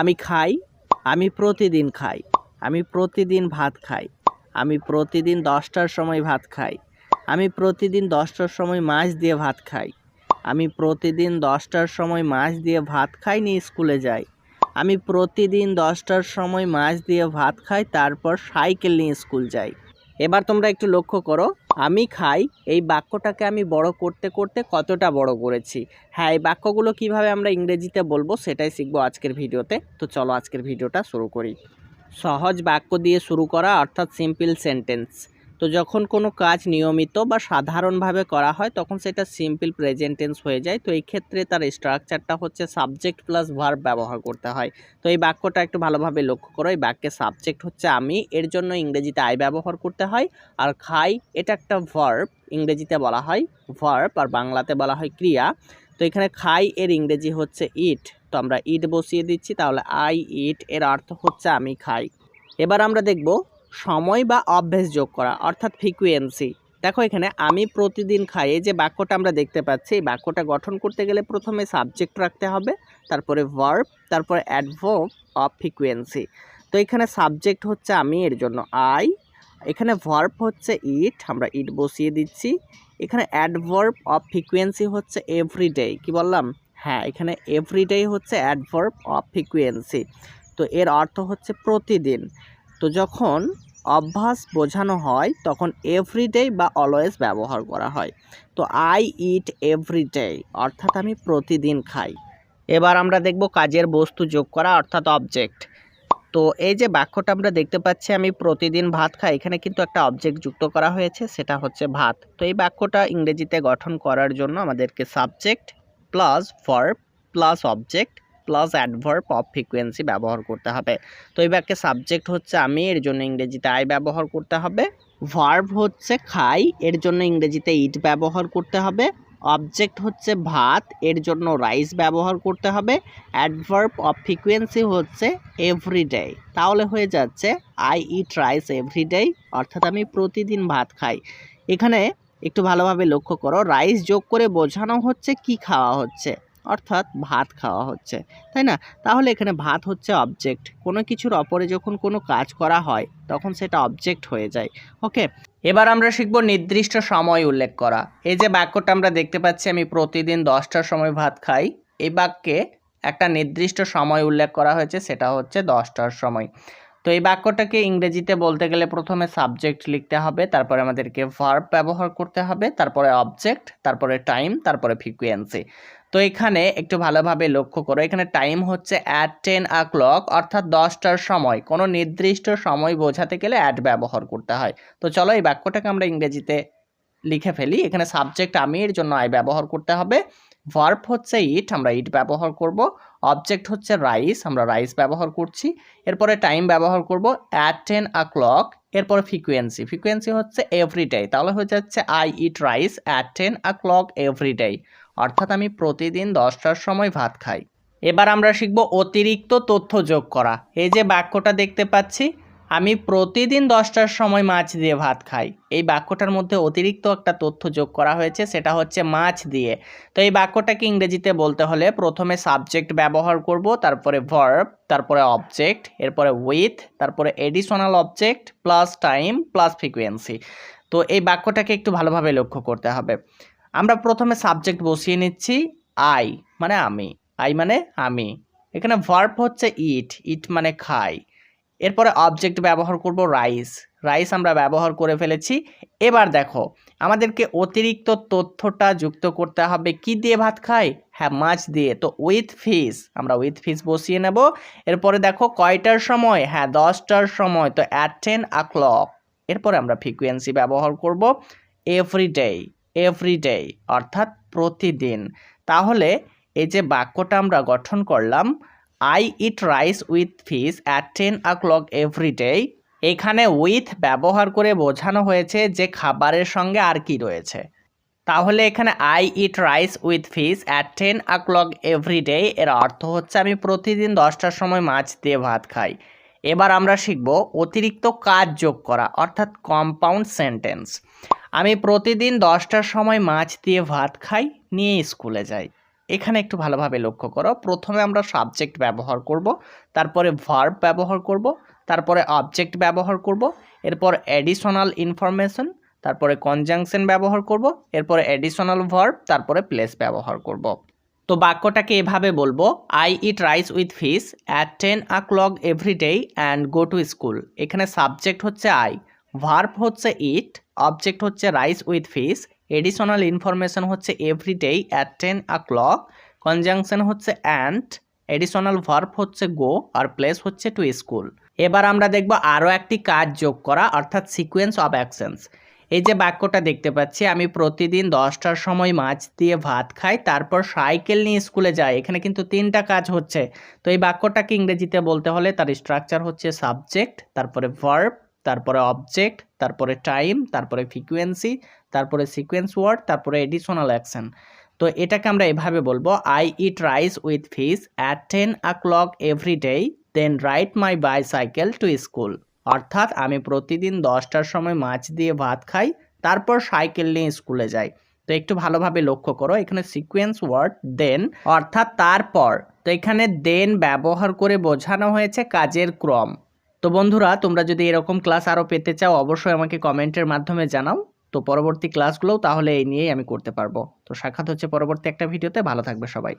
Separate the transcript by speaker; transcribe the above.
Speaker 1: আমি খাই, আমি প্রতিদিন খাই, আমি প্রতিদিন ভাত খাই, আমি প্রতিদিন দশটার সময় ভাত খাই, আমি প্রতিদিন দশটার সময় মাছ দিয়ে ভাত খাই, আমি প্রতিদিন দশটার সময় মাছ দিয়ে ভাত খাই নিয়ে স্কুলে যাই, আমি প্রতিদিন দশটার সময় মাছ দিয়ে ভাত খাই, তারপর সাইকেল নিয়ে স্কুল যাই। এবার তোমরা একটু লক্ষ্য করো, আমি খাই, এই বাক্যটাকে আমি বড় করতে করতে কতটা বড় করেছি। হ্যাঁ এই বাক্যগুলো কীভাবে আমরা ইংরেজিতে বলব সেটাই শিখব আজকের ভিডিওতে। তো চলো আজকের ভিডিওটা শুরু করি। সহজ বাক্য দিয়ে শুরু করা, অর্থাৎ সিম্পল সেন্টেন্স তো যখন কোনো কাজ নিয়মিত বা সাধারণভাবে করা হয়, তখন সেটা সিম্পল প্রেজেন্টেন্স হয়ে যায়। তো এই ক্ষেত্রে তার স্ট্রাকচারটা হচ্ছে সাবজেক্ট প্লাস ভার্ব ব্যবহার করতে হয়। তো এই বাক্যটা একটু ভালোভাবে লক্ষ্য করো। এই বাক্যের সাবজেক্ট হচ্ছে আমি, এর জন্য ইংরেজিতে আই ব্যবহার করতে হয়। আর খাই, এটা একটা ভার্ব ইংরেজিতে বলা হয় ভার্ব আর বাংলাতে বলা হয় ক্রিয়া। তো এখানে খাই, এর ইংরেজি হচ্ছে ইট তো আমরা ইট বসিয়ে দিচ্ছি, তাহলে আই ইট এর অর্থ হচ্ছে আমি খাই। এবার আমরা দেখব সময় বা অভ্যেস যোগ করা, অর্থাৎ ফ্রিকুয়েন্সি দেখো এখানে আমি প্রতিদিন খাই, এই যে বাক্যটা আমরা দেখতে পাচ্ছি, এই বাক্যটা গঠন করতে গেলে প্রথমে সাবজেক্ট রাখতে হবে, তারপরে ভার্ব তারপরে অ্যাডভার্ব অফ ফ্রিকুয়েন্সি তো এখানে সাবজেক্ট হচ্ছে আমি, এর জন্য আই এখানে ভার্ব হচ্ছে ইট আমরা ইট বসিয়ে দিচ্ছি। এখানে অ্যাডভার্ব অফ ফ্রিকুয়েন্সি হচ্ছে এভরিডে কি বললাম? হ্যাঁ এখানে এভরিডে হচ্ছে অ্যাডভার্ব অফ ফ্রিকুয়েন্সি তো এর অর্থ হচ্ছে প্রতিদিন। তো যখন অভ্যাস বোঝানো হয়, তখন এভরিডে বা অলওয়েজ ব্যবহার করা হয়। তো আই ইট এভরিডে অর্থাৎ আমি প্রতিদিন খাই। এবার আমরা দেখব কাজের বস্তু যোগ করা, অর্থাৎ অবজেক্ট তো এই যে বাক্যটা আমরা দেখতে পাচ্ছি, আমি প্রতিদিন ভাত খাই, এখানে কিন্তু একটা অবজেক্ট যুক্ত করা হয়েছে, সেটা হচ্ছে ভাত। তো এই বাক্যটা ইংরেজিতে গঠন করার জন্য আমাদেরকে subject plus verb plus object plus adverb of frequency ব্যবহার করতে হবে। তো এই বাক্যে সাবজেক্ট হচ্ছে আমি, এর জন্য ইংরেজিতে আই ব্যবহার করতে হবে। ভার্ব হচ্ছে খাই, এর জন্য ইংরেজিতে ইট ব্যবহার করতে হবে। অবজেক্ট হচ্ছে ভাত, এর জন্য রাইস ব্যবহার করতে হবে। অ্যাডভার্ব অফ ফ্রিকোয়েন্সি হচ্ছে এভরিডে তাহলে হয়ে যাচ্ছে আই ইট রাইস এভরিডে অর্থাৎ আমি প্রতিদিন ভাত খাই। এখানে একটু ভালোভাবে লক্ষ্য করো রাইস যোগ করে বোঝানো হচ্ছে, কি খাওয়া হচ্ছে। অর্থাৎ ভাত খাওয়া হচ্ছে, তাই না? তাহলে এখানে ভাত হচ্ছে অবজেক্ট কোনো কিছুর অপরে যখন কোনো কাজ করা হয়, তখন সেটা অবজেক্ট হয়ে যায় ওকে এবার আমরা শিখব নির্দিষ্ট সময় উল্লেখ করা। এই যে বাক্যটা আমরা দেখতে পাচ্ছি, আমি প্রতিদিন দশটার সময় ভাত খাই। এই বাক্যে একটা নির্দিষ্ট সময় উল্লেখ করা হয়েছে, সেটা হচ্ছে দশটার সময়। তো এই বাক্যটাকে ইংরেজিতে বলতে গেলে প্রথমে সাবজেক্ট লিখতে হবে, তারপরে আমাদেরকে ভার্ব ব্যবহার করতে হবে, তারপরে অবজেক্ট তারপরে টাইম তারপরে ফ্রিকুয়েন্সি তো এখানে একটু ভালোভাবে লক্ষ্য করো। এখানে টাইম হচ্ছে অ্যাট টেন আ ক্লক অর্থাৎ দশটার সময়। কোনো নির্দিষ্ট সময় বোঝাতে গেলে অ্যাড ব্যবহার করতে হয়। তো চলো এই বাক্যটাকে আমরা ইংরেজিতে লিখে ফেলি। এখানে সাবজেক্ট আমি, এর জন্য আই ব্যবহার করতে হবে। ভার্ব হচ্ছে ইট আমরা ইট ব্যবহার করব। অবজেক্ট হচ্ছে রাইস আমরা রাইস ব্যবহার করছি। এরপরে টাইম ব্যবহার করব অ্যাট টেন আ ক্লক এরপরে ফ্রিকুয়েন্সি ফ্রিকুয়েন্সি হচ্ছে এভরিডে তাহলে হয়ে যাচ্ছে I eat rice at ten o'clock everyday অর্থাৎ আমি প্রতিদিন দশটার সময় ভাত খাই। এবার আমরা শিখব অতিরিক্ত তথ্য যোগ করা। এই যে বাক্যটা দেখতে পাচ্ছি, আমি প্রতিদিন দশটার সময় মাছ দিয়ে ভাত খাই। এই বাক্যটার মধ্যে অতিরিক্ত একটা তথ্য যোগ করা হয়েছে, সেটা হচ্ছে মাছ দিয়ে। তো এই বাক্যটাকে ইংরেজিতে বলতে হলে প্রথমে সাবজেক্ট ব্যবহার করব, তারপরে ভার্ব তারপরে অবজেক্ট এরপরে উইথ তারপরে additional object plus time plus frequency তো এই বাক্যটাকে একটু ভালোভাবে লক্ষ্য করতে হবে। আমরা প্রথমে সাবজেক্ট বসিয়ে নিচ্ছি আই মানে আমি। আই মানে আমি। এখানে ভার্ব হচ্ছে ইট ইট মানে খাই। এরপরে অবজেক্ট ব্যবহার করব রাইস রাইস আমরা ব্যবহার করে ফেলেছি। এবার দেখো, আমাদেরকে অতিরিক্ত তথ্যটা যুক্ত করতে হবে। কি দিয়ে ভাত খাই? হ্যাঁ মাছ দিয়ে। তো উইথ ফিস আমরা উইথ ফিস বসিয়ে নেব। এরপরে দেখো, কয়টার সময়? হ্যাঁ দশটার সময়। তো অ্যাট টেন আ ক্লক এরপরে আমরা ফ্রিকুয়েন্সি ব্যবহার করব এভরিডে এভরিডে অর্থাৎ প্রতিদিন। তাহলে এই যে বাক্যটা আমরা গঠন করলাম I eat rice with fish at ten o'clock everyday এখানে উইথ ব্যবহার করে বোঝানো হয়েছে যে খাবারের সঙ্গে আর কি রয়েছে। তাহলে এখানে I eat rice with fish at ten o'clock everyday এর অর্থ হচ্ছে আমি প্রতিদিন দশটার সময় মাছ দিয়ে ভাত খাই। এবার আমরা শিখব অতিরিক্ত কাজ যোগ করা, অর্থাৎ কম্পাউন্ড সেন্টেন্স আমি প্রতিদিন দশটার সময় মাছ দিয়ে ভাত খাই, নিয়ে স্কুলে যাই। এখানে একটু ভালোভাবে লক্ষ্য করো। প্রথমে আমরা সাবজেক্ট ব্যবহার করব, তারপরে ভার্ব ব্যবহার করব, তারপরে অবজেক্ট ব্যবহার করব, এরপর অ্যাডিশনাল ইনফরমেশন তারপরে কনজাংশন ব্যবহার করব, এরপরে অ্যাডিশনাল ভার্ব তারপরে প্লেস ব্যবহার করব। তো বাক্যটাকে এভাবে বলব I eat rice with fish at ten o'clock every day and go to school এখানে সাবজেক্ট হচ্ছে আই ভার্ব হচ্ছে ইট অবজেক্ট হচ্ছে rice with fish additional information হচ্ছে every day at ten o'clock conjunction হচ্ছে অ্যান্ড এডিশনাল ভার্ব হচ্ছে go আর place হচ্ছে to school এবার আমরা দেখব আরও একটি কাজ যোগ করা, অর্থাৎ সিকোয়েন্স অফ অ্যাকশনস এই যে বাক্যটা দেখতে পাচ্ছি, আমি প্রতিদিন দশটার সময় মাছ দিয়ে ভাত খাই, তারপর সাইকেল নিয়ে স্কুলে যাই, এখানে কিন্তু তিনটা কাজ হচ্ছে। তো এই বাক্যটাকে ইংরেজিতে বলতে হলে তার স্ট্রাকচার হচ্ছে সাবজেক্ট তারপরে ভার্ব তারপরে অবজেক্ট তারপরে টাইম তারপরে ফ্রিকুয়েন্সি তারপরে সিকোয়েন্স ওয়ার্ড তারপরে এডিশনাল অ্যাকশন তো এটাকে আমরা এভাবে বলব I eat rice with fish at ten o'clock every day then ride my bicycle to school অর্থাৎ আমি প্রতিদিন দশটার সময় মাছ দিয়ে ভাত খাই, তারপর সাইকেল নিয়ে স্কুলে যাই। তো একটু ভালোভাবে লক্ষ্য করো, এখানে সিকোয়েন্স ওয়ার্ড দেন অর্থাৎ তারপর। তো এখানে দেন ব্যবহার করে বোঝানো হয়েছে কাজের ক্রম। তো বন্ধুরা, তোমরা যদি এরকম ক্লাস আরও পেতে চাও, অবশ্যই আমাকে কমেন্টের মাধ্যমে জানাও। তো পরবর্তী ক্লাসগুলোও তাহলে এই নিয়েই আমি করতে পারব। তো সাক্ষাৎ হচ্ছে পরবর্তী একটা ভিডিওতে, ভালো থাকবে সবাই।